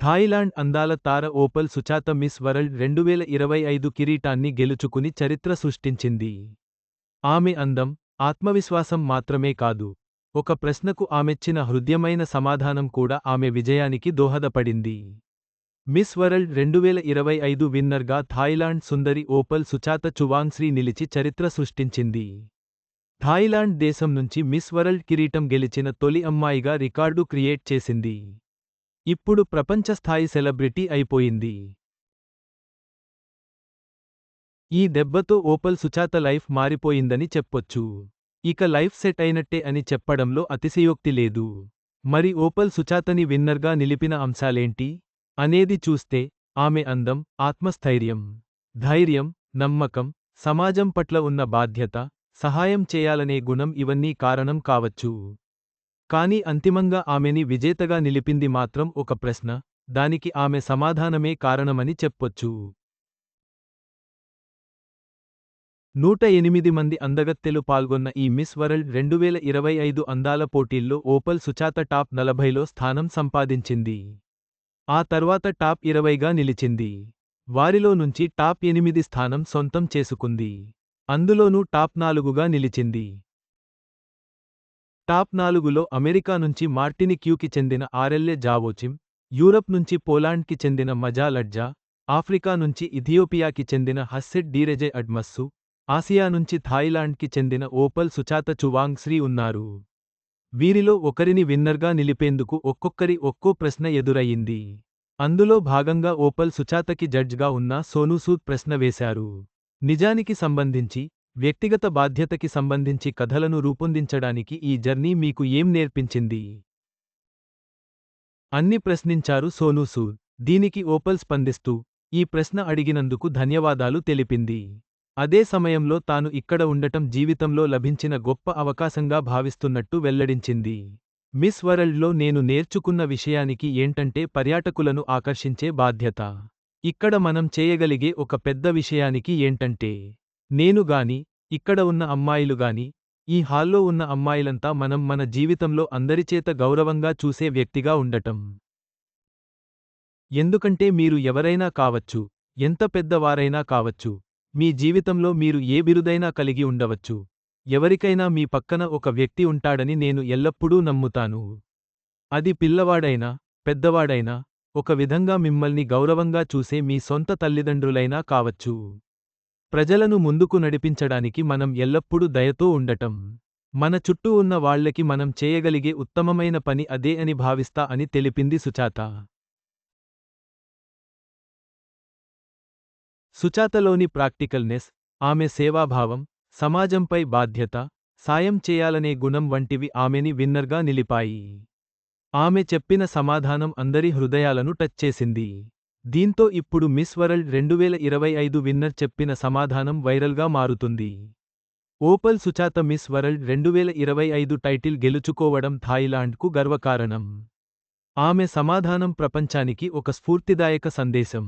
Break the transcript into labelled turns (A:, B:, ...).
A: Thailand అందాల తార Opal Suchata Miss World రెండువేల ఇరవై ఐదు కిరీటాన్ని గెలుచుకుని చరిత్ర సృష్టించింది. ఆమె అందం ఆత్మవిశ్వాసం మాత్రమే కాదు. ఒక ప్రశ్నకు ఆమెచ్చిన హృద్యమైన సమాధానం కూడా ఆమె విజయానికి దోహదపడింది. మిస్ వరల్డ్ రెండువేల ఇరవై ఐదు విన్నర్గా థాయిలాండ్ సుందరి ఓపల్ సుచాత చువాంగ్శ్రీ నిలిచి చరిత్ర సృష్టించింది. థాయిలాండ్ దేశం నుంచి మిస్ వరల్డ్ కిరీటం గెలిచిన తొలి అమ్మాయిగా రికార్డు క్రియేట్ చేసింది. ఇప్పుడు ప్రపంచ స్థాయి సెలబ్రిటీ అయిపోయింది. ఈ దెబ్బతో ఓపల్ సుచాత లైఫ్ మారిపోయిందని చెప్పొచ్చు. ఇక లైఫ్ సెట్ అయినట్టే అని చెప్పడంలో అతిశయోక్తి లేదు. మరి ఓపల్ సుచాతని విన్నర్గా నిలిపిన అంశాలేంటి? అనేది చూస్తే ఆమె అందం ఆత్మస్థైర్యం ధైర్యం నమ్మకం సమాజం పట్ల ఉన్న బాధ్యత సహాయం చేయాలనే గుణం ఇవన్నీ కారణం కావచ్చు. కాని అంతిమంగా ఆమెని విజేతగా నిలిపింది మాత్రం ఒక ప్రశ్న. దానికి ఆమె సమాధానమే కారణమని చెప్పొచ్చు. నూట ఎనిమిది మంది అందగత్తెలు పాల్గొన్న ఈ మిస్ వరల్డ్ రెండువేల ఇరవై ఐదు అందాల పోటీల్లో ఓపల్ సుచాత టాప్ నలభైలో స్థానం సంపాదించింది. ఆ తర్వాత టాప్ ఇరవైగా నిలిచింది. వారిలో నుంచి టాప్ ఎనిమిది స్థానం సొంతం చేసుకుంది. అందులోనూ టాప్ నాలుగుగా నిలిచింది. టాప్ నాలుగులో అమెరికా నుంచి మార్టిని క్యూకి చెందిన ఆర్ఎల్ఏ జావోచిమ్ యూరప్ నుంచి పోలాండ్కి చెందిన మజా లడ్జా ఆఫ్రికా నుంచి ఇథియోపియాకి చెందిన హస్సెట్ డీరెజే అడ్మస్సు ఆసియా నుంచి థాయిలాండ్కి చెందిన ఓపల్ సుచాత చువాంగ్ శ్రీ ఉన్నారు. వీరిలో ఒకరిని విన్నర్గా నిలిపేందుకు ఒక్కొక్కరి ఒక్కో ప్రశ్న ఎదురయ్యింది అందులో భాగంగా ఓపల్ సుచాతకి జడ్జ్గా ఉన్న సోనూసూద్ ప్రశ్న వేశారు. నిజానికి సంబంధించి వ్యక్తిగత బాధ్యతకి సంబంధించి కథలను రూపొందించడానికి ఈ జర్నీ మీకు ఏం నేర్పించింది? అన్ని ప్రశ్నించారు సోనూసూద్ దీనికి ఓపల్ స్పందిస్తూ ఈ ప్రశ్న అడిగినందుకు ధన్యవాదాలు తెలిపింది. అదే సమయంలో తాను ఇక్కడ ఉండటం జీవితంలో లభించిన గొప్ప అవకాశంగా భావిస్తున్నట్టు వెల్లడించింది. మిస్ వరల్డ్లో నేను నేర్చుకున్న విషయానికి ఏంటంటే పర్యాటకులను ఆకర్షించే బాధ్యత. ఇక్కడ మనం చేయగలిగే ఒక పెద్ద విషయానికి ఏంటంటే నేను గాని ఇక్కడ ఉన్న అమ్మాయిలు గాని ఈ హాల్లో ఉన్న అమ్మాయిలంతా మనం మన జీవితంలో అందరిచేత గౌరవంగా చూసే వ్యక్తిగా ఉండటం. ఎందుకంటే మీరు ఎవరైనా కావచ్చు ఎంత పెద్దవారైనా కావచ్చు మీ జీవితంలో మీరు ఏ బిరుదైనా కలిగి ఉండవచ్చు. ఎవరికైనా మీ పక్కన ఒక వ్యక్తి ఉంటాడని నేను ఎల్లప్పుడూ నమ్ముతాను. అది పిల్లవాడైనా పెద్దవాడైనా ఒక విధంగా మిమ్మల్ని గౌరవంగా చూసే మీ సొంత తల్లిదండ్రులైనా కావచ్చు. ప్రజలను ముందుకు నడిపించడానికి మనం ఎల్లప్పుడూ దయతో ఉండటం. మన చుట్టూ ఉన్న వాళ్ళకి మనం చేయగలిగే ఉత్తమమైన పని అదే అని భావిస్తా అని తెలిపింది సుచాత. సుచాతలోని ప్రాక్టికల్నెస్ ఆమె సేవాభావం సమాజంపై బాధ్యత సాయం చేయాలనే గుణం వంటివి ఆమెని విన్నర్గా నిలిపాయి. ఆమె చెప్పిన సమాధానం అందరి హృదయాలను టచ్ చేసింది. దీంతో ఇప్పుడు మిస్ వరల్డ్ రెండువేల ఇరవై ఐదు విన్నర్ చెప్పిన సమాధానం వైరల్గా మారుతుంది. ఓపల్ సుచాత మిస్ వరల్డ్ రెండువేల ఇరవై ఐదు టైటిల్ గెలుచుకోవడం థాయిలాండ్కు గర్వకారణం. ఆమె సమాధానం ప్రపంచానికి ఒక స్ఫూర్తిదాయక సందేశం.